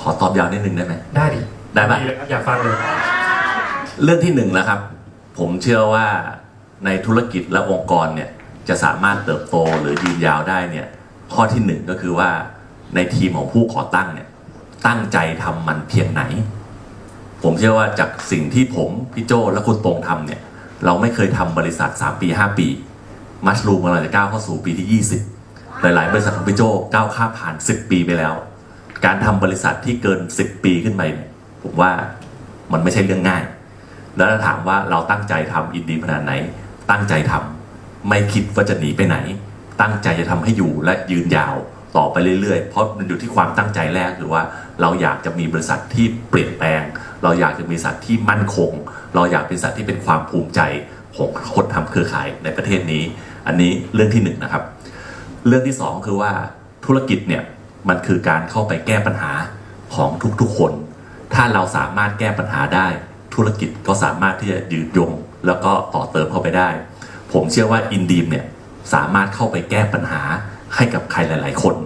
ขอตอบยาวนิดนึงได้ไหม ได้ดิได้ปะ เลยครับอยากฟังเลย เรื่องที่หนึ่งนะครับ ผมเชื่อว่าในธุรกิจและองค์กรเนี่ยจะสามารถเติบโตหรือยืนยาวได้เนี่ยข้อที่หนึ่งก็คือว่าในทีมของผู้ก่อตั้งเนี่ยตั้งใจทำมันเพียงไหน ผมเชื่อว่าจากสิ่งที่ผมพี่โจและคุณตรงทำเนี่ยเราไม่เคยทำบริษัท 3 ปี 5 ปี มัชรูมกำลังจะก้าวเข้าสู่ปีที่ 20 หลายๆ บริษัทของพี่โจก้าวข้ามผ่าน 10 ปีไปแล้ว การทำบริษัทที่เกิน 10 ปีขึ้นไปผมว่ามันไม่ใช่เรื่องง่าย แล้วถ้าถามว่าเราตั้งใจทำอินดีขนาดไหน ตั้งใจทำไม่คิดว่าจะหนีไปไหน ตั้งใจจะทำให้อยู่และยืนยาวต่อไปเรื่อยๆ เพราะมันอยู่ที่ความตั้งใจแรกคือว่าเราอยากจะมีบริษัทที่เปลี่ยนแปลง เราอยากจะมีบริษัทที่มั่นคง เราอยากเป็นบริษัทที่เป็นความภูมิใจของคนทำเครือข่ายในประเทศนี้ อันนี้เรื่องที่หนึ่งนะครับ เรื่องที่สองคือว่าธุรกิจเนี่ย มันคือการเข้าไปแก้ปัญหาของทุกๆคน ถ้าเราสามารถแก้ปัญหาได้ ธุรกิจก็สามารถที่จะยืดยง แล้วก็ต่อเติมเข้าไปได้ ผมเชื่อว่าอินดีมเนี่ยสามารถเข้าไปแก้ปัญหาให้กับใครหลาย ๆ คน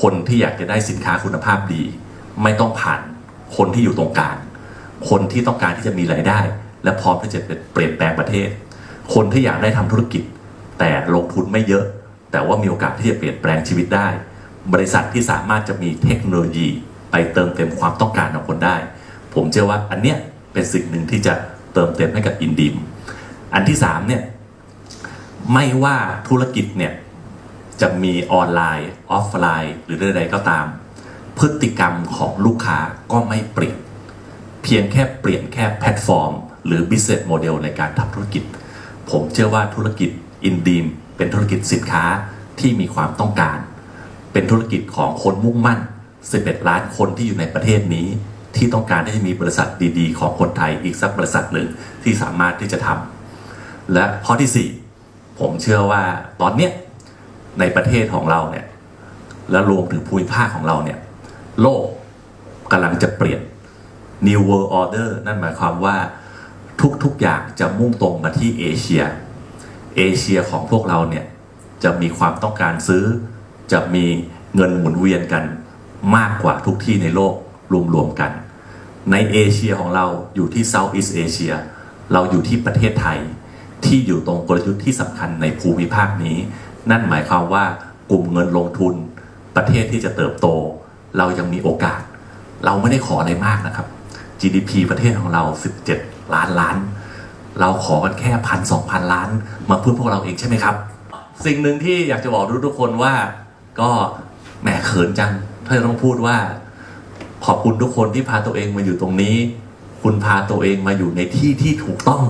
คนที่อยากจะได้สินค้าคุณภาพดี ไม่ต้องผ่านคนที่อยู่ตรงกลางคนที่ต้องการที่จะมีรายได้ และพร้อมที่จะเปลี่ยนแปลงประเทศ คนที่อยากได้ทำธุรกิจ แต่ลงทุนไม่เยอะ แต่ว่ามีโอกาสที่จะเปลี่ยนแปลงชีวิตได้ บริษัทที่สามารถจะมีเทคโนโลยี ไปเติมเต็มความต้องการของคนได้ ผมเชื่อว่าอันเนี้ยเป็นสิ่งหนึ่งที่จะเติมเต็มให้กับอินดีมอันที่สามเนี่ยไม่ว่าธุรกิจเนี่ยจะมีออนไลน์ ออฟไลน์ หรือใดๆก็ตาม พฤติกรรมของลูกค้าก็ไม่เปลี่ยน เพียงแค่เปลี่ยนแค่แพลตฟอร์ม หรือ business model ในการทำธุรกิจ ผมเชื่อว่าธุรกิจอินดีมเป็นธุรกิจสินค้าที่มีความต้องการ เป็นธุรกิจของคนมุ่งมั่น 11 ล้านคนที่อยู่ในประเทศนี้ ที่ต้องการที่จะมีบริษัทดีๆ ของคนไทยอีกสักบริษัทหนึ่งที่สามารถที่จะทำและข้อที่ 4 ผมเชื่อว่าตอนเนี้ยในประเทศของเราเนี่ยและรวมถึงภูมิภาคของเราเนี่ยโลกกำลังจะเปลี่ยน New World Order นั่นหมายความว่าทุกๆอย่างจะมุ่งตรงมาที่เอเชีย เอเชียของพวกเราเนี่ยจะมีความต้องการซื้อจะมี เงินหมุนเวียนกันมากกว่าทุกที่ในโลกรวมๆกัน ในเอเชียของเราอยู่ที่ Southeast Asia เราอยู่ที่ประเทศไทย ที่อยู่ตรงกลยุทธ์ที่สำคัญในภูมิภาคนี้ นั่นหมายความว่ากลุ่มเงินลงทุน ประเทศที่จะเติบโต เรายังมีโอกาส เราไม่ได้ขออะไรมากนะครับ GDP ประเทศของเรา 17 ล้านล้าน เราขอกันแค่พันสองพันล้าน มาเพื่อพวกเราเองใช่ไหมครับ สิ่งหนึ่งที่อยากจะบอกทุกๆคนว่าก็ แหมเขินจัง ถ้าจะต้องพูดว่า ขอบคุณทุกคนที่พาตัวเองมาอยู่ตรงนี้ คุณพาตัวเองมาอยู่ในที่ที่ถูกต้อง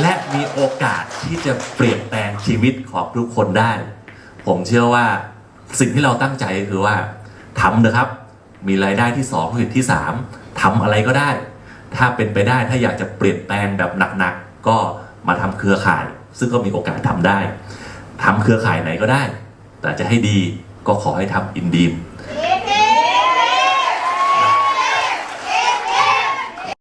และมีโอกาสที่จะเปลี่ยนแปลงชีวิตของทุกคนได้ ผมเชื่อว่าสิ่งที่เราตั้งใจคือว่าทำเถอะครับ มีรายได้ที่สองผลิตที่สามทำอะไรก็ได้ ถ้าเป็นไปได้ถ้าอยากจะเปลี่ยนแปลงแบบหนักๆก็มาทำเครือข่าย ซึ่งก็มีโอกาสทำได้ ทำเครือข่ายไหนก็ได้ แต่จะให้ดีก็ขอให้ทำอินดีม